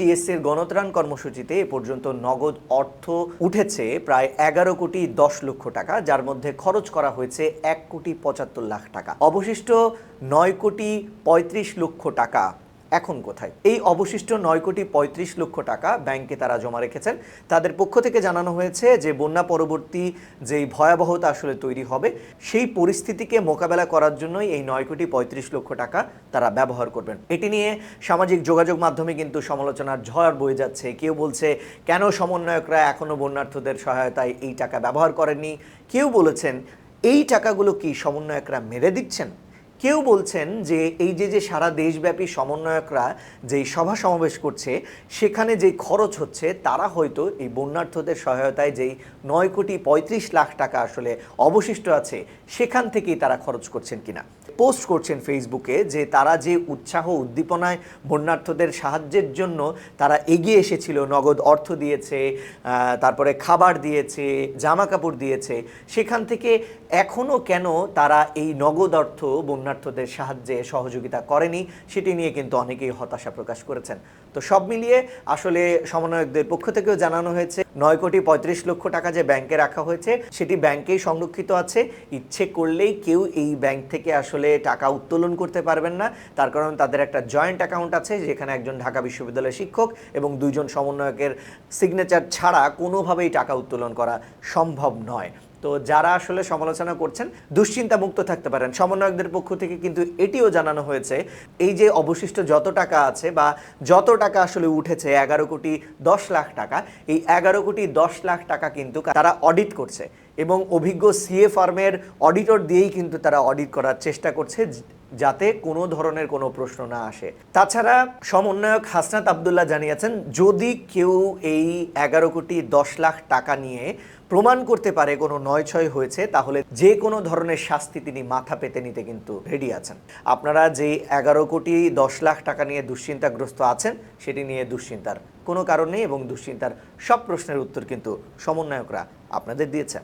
টিএসসির গণত্রাণ কর্মসূচিতে এ পর্যন্ত নগদ অর্থ উঠেছে প্রায় এগারো কোটি দশ লক্ষ টাকা, যার মধ্যে খরচ করা হয়েছে এক কোটি পঁচাত্তর লাখ টাকা। অবশিষ্ট নয় কোটি পঁয়ত্রিশ লক্ষ টাকা এখন কোথায়? এই অবশিষ্ট নয় কোটি পঁয়ত্রিশ লক্ষ টাকা ব্যাংকে তারা জমা রেখেছেন। তাদের পক্ষ থেকে জানানো হয়েছে যে, বন্যা পরবর্তী যেই ভয়াবহতা আসলে তৈরি হবে, সেই পরিস্থিতিকে মোকাবেলা করার জন্যই এই নয় কোটি পঁয়ত্রিশ লক্ষ টাকা তারা ব্যবহার করবেন। এটি নিয়ে সামাজিক যোগাযোগ মাধ্যমে কিন্তু সমালোচনার ঝড় বয়ে যাচ্ছে। কেউ বলছে, কেন সমন্বয়করা এখনও বন্যার্থদের সহায়তায় এই টাকা ব্যবহার করেননি? কেউ বলেছেন, এই টাকাগুলো কি সমন্বয়করা মেরে দিচ্ছেন? কেউ বলছেন যে এই যে যে সারা দেশব্যাপী সমন্বয়করা যেই সভা সমাবেশ করছে, সেখানে যেই খরচ হচ্ছে, তারা হয়তো এই বন্যার্থদের সহায়তায় যেই নয় কোটি পঁয়ত্রিশ লাখ টাকা আসলে অবশিষ্ট আছে, সেখান থেকেই তারা খরচ করছেন কিনা? পোস্ট করছেন ফেসবুকে যে তারা যে উৎসাহ উদ্দীপনায় বন্যার্থদের সাহায্যের জন্য তারা এগিয়ে এসেছিল, নগদ অর্থ দিয়েছে তারপরে খাবার দিয়েছে জামা কাপড় দিয়েছে, সেখান থেকে এখনও কেন তারা এই নগদ অর্থ বন্যার্থদের সাহায্যে সহযোগিতা করেনি, সেটি নিয়ে কিন্তু অনেকেই হতাশা প্রকাশ করেছেন। তো সব মিলিয়ে আসলে সমন্বয়কদের পক্ষ থেকেও জানানো হয়েছে, নয় কোটি পঁয়ত্রিশ লক্ষ টাকা যে ব্যাংকে রাখা হয়েছে, সেটি ব্যাংকেই সংরক্ষিত আছে। ইচ্ছে করলেই কেউ এই ব্যাংক থেকে আসলে টাকা উত্তোলন করতে পারবেন না। তার কারণ তাদের একটা জয়েন্ট অ্যাকাউন্ট আছে, যেখানে একজন ঢাকা বিশ্ববিদ্যালয়ের শিক্ষক এবং দুইজন সমন্বয়কের সিগনেচার ছাড়া কোনোভাবেই টাকা উত্তোলন করা সম্ভব নয়। তো যারা আসলে সমালোচনা করছেন দুশ্চিন্তা মুক্ত থাকতে পারেন। সমন্বয়কদের পক্ষ থেকে কিন্তু এটিও জানানো হয়েছে, এই যে অবশিষ্ট যত টাকা আছে বা যত টাকা আসলে উঠেছে, এগারো কোটি দশ লাখ টাকা, এই এগারো কোটি দশ লাখ টাকা কিন্তু তারা অডিট করছে এবং অভিজ্ঞ সিএ ফার্মের অডিটর দিয়েই কিন্তু তারা অডিট করার চেষ্টা করছে। যাতে কোনো ধরনের কোনো প্রশ্ন না আসে। তাছাড়া সমন্বয়ক হাসনাত আবদুল্লাহ জানিয়েছেন, যদি কেউ এই এগারো কোটি দশ লাখ টাকা নিয়ে প্রমাণ করতে পারে কোনো নয় ছয় হয়েছে, তাহলে যে কোনো ধরনের শাস্তি তিনি মাথা পেতে নিতে কিন্তু রেডি আছেন। আপনারা যে এগারো কোটি দশ লাখ টাকা নিয়ে দুশ্চিন্তাগ্রস্ত আছেন, সেটি নিয়ে দুশ্চিন্তার কোনো কারণ নেই এবং দুশ্চিন্তার সব প্রশ্নের উত্তর কিন্তু সমন্বয়করা আপনাদের দিয়েছেন।